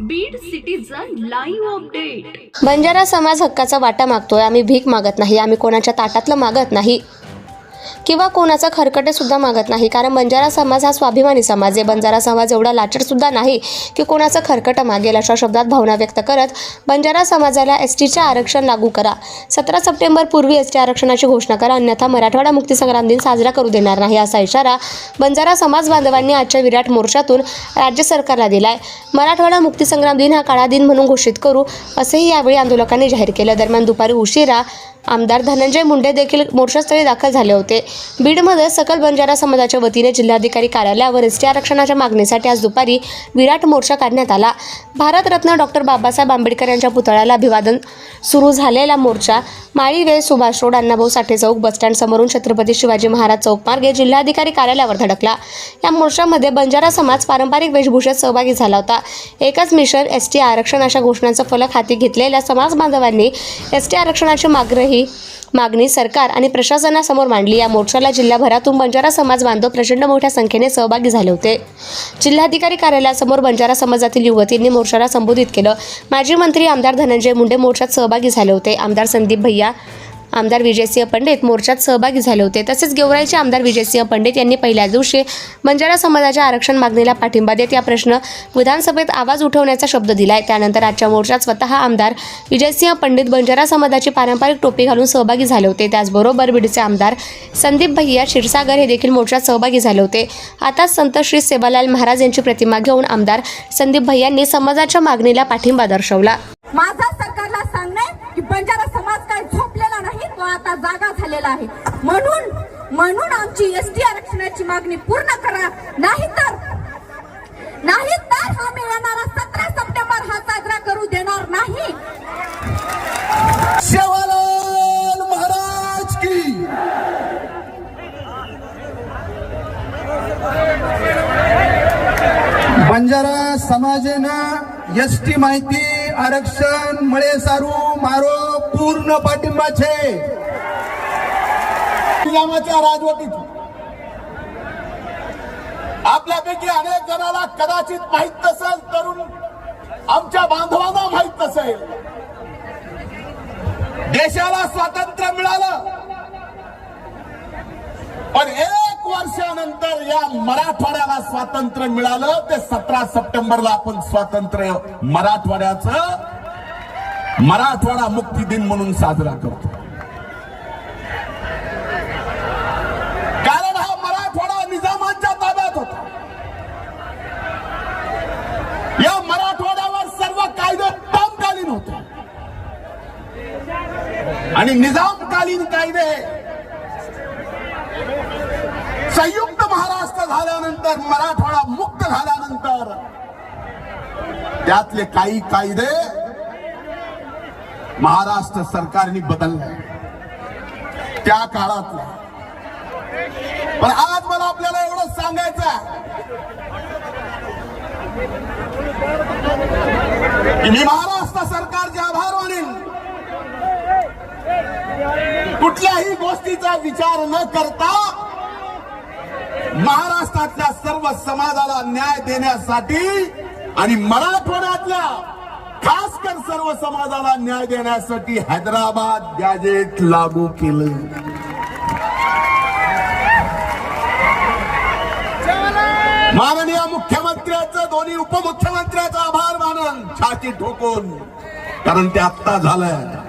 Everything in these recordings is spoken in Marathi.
Beed citizen live update Banjara समाज हक्काचा वाटा मागतोय. आम्ही भीक मागत नाही. आम्ही कोणाच्या ताटातलं मागत नाही. किंवा कोणाचा खरकटे सुद्धा मागत नाही. कारण बंजारा समाज हा स्वाभिमानी समाज आहे. बंजारा समाज एवढा लाचड सुद्धा नाही की कोणाचं खरकटं मागेल अशा शब्दात भावना व्यक्त करत बंजारा समाजाला एस टीचे आरक्षण लागू करा. सतरा सप्टेंबर पूर्वी एस टी आरक्षणाची घोषणा करा. अन्यथा मराठवाडा मुक्तीसंग्राम दिन साजरा करू देणार नाही. असा इशारा बंजारा समाज बांधवांनी आजच्या विराट मोर्चातून राज्य सरकारला दिलाय. मराठवाडा मुक्तीसंग्राम दिन हा काळा दिन म्हणून घोषित करू असेही यावेळी आंदोलकांनी जाहीर केलं. दरम्यान दुपारी उशिरा आमदार धनंजय मुंडे देखील मोर्चास्थळी दाखल झाले होते. बीडमध्ये सकल बंजारा समाजाच्या वतीने जिल्हाधिकारी कार्यालयावर एस टी आरक्षणाच्या मागणीसाठी आज दुपारी विराट मोर्चा काढण्यात आला. भारतरत्न डॉक्टर बाबासाहेब आंबेडकर यांच्या पुतळ्याला अभिवादन सुरू झालेला मोर्चा माळी वे सुभाष रोड अण्णाभाऊ साठे चौक बसस्टँड समोरून छत्रपती शिवाजी महाराज चौक मार्गे जिल्हाधिकारी कार्यालयावर धडकला. या मोर्चामध्ये बंजारा समाज पारंपरिक वेशभूषेत सहभागी झाला होता. एकच मिशन एस टी आरक्षण अशा घोषणांचा फलक हाती घेतलेल्या समाज बांधवांनी एस टी आरक्षणाची मागणी मागणी सरकार आणि प्रशासनासमोर मांडली. या मोर्चाला जिल्हाभरातून बंजारा समाज बांधव प्रचंड मोठ्या संख्येने सहभागी झाले होते. जिल्हाधिकारी कार्यालयासमोर बंजारा समाजातील युवतींनी मोर्चाला संबोधित केलं. माजी मंत्री आमदार धनंजय मुंडे मोर्चात सहभागी झाले होते. आमदार संदीप भैया आमदार विजयसिंह पंडित मोर्चात सहभागी झाले होते. तसेच गेवराईचे आमदार विजयसिंह पंडित यांनी पहिल्या दिवशी बंजारा समाजाच्या आरक्षण मागणीला पाठिंबा देत या प्रश्न विधानसभेत आवाज उठवण्याचा शब्द दिला आहे त्यानंतर आजच्या मोर्चात स्वतः आमदार विजयसिंह पंडित बंजारा समाजाची पारंपरिक टोपी घालून सहभागी झाले होते. त्याचबरोबर बीडचे आमदार संदीप भैया क्षीरसागर हे देखील मोर्चात सहभागी झाले होते. आताच संत श्री सेवालाल महाराज यांची प्रतिमा घेऊन आमदार संदीप भैयांनी समाजाच्या मागणीला पाठिंबा दर्शवला. माझा सरकारला झालेला आहे. म्हणून म्हणून आमची एस टी आरक्षणाची मागणी पूर्ण करा. नाहीतर नाही तर आम्ही येणारा सतरा सप्टेंबर हा साजरा करू देणार नाही. सेवालाल महाराज की. बंजारा समाजेनं एस टी माहिती आरक्षण मळे सारू मारो पूर्ण पाठिंबा छे इस्लामाच्या राजवटीत. आपल्यापैकी अनेक जणांना कदाचित माहीत नसेल तरुण आमच्या बांधवांना माहीत नसेल. देशाला स्वातंत्र्य मिळालं. पण एक वर्षानंतर या मराठवाड्याला स्वातंत्र्य मिळालं. ते सतरा सप्टेंबरला आपण स्वातंत्र्य मराठवाड्याचं मराठवाडा मुक्ती दिन म्हणून साजरा करतो कारण हा मराठवाडा निजामांच्या ताब्यात होता या मराठवाड्यावर सर्व कायदे तत्कालीन होते आणि निजामकालीन कायदे. संयुक्त महाराष्ट्र झाल्यानंतर मराठवाडा मुक्त झाल्यानंतर त्यातले काही कायदे महाराष्ट्र सरकारने बदलले. त्या काळात पण आज मला आपल्याला एवढं सांगायचं आहे. मी महाराष्ट्र सरकारचे आभार मानेन कुठल्याही गोष्टीचा विचार न करता महाराष्ट्रातल्या सर्व समाजाला न्याय देण्यासाठी आणि मराठवाड्यातल्या खास कर सर्व समाजाला न्याय देण्यासाठी हैदराबाद गॅजेट लागू केलं. माननीय मुख्यमंत्र्याचं दोन्ही उपमुख्यमंत्र्याचा आभार मानन छाती ठोकून कारण ते आत्ता झालंय.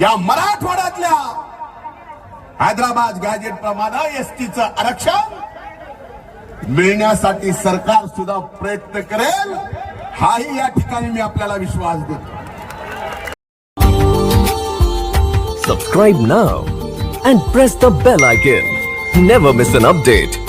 या मराठवाड्यातल्या हैदराबाद गॅजेट प्रमाणे एसटीचं आरक्षण मिळण्यासाठी सरकार सुद्धा प्रयत्न करेल हाही या ठिकाणी मी आपल्याला विश्वास देतो Subscribe now and press the bell icon. Never miss an update.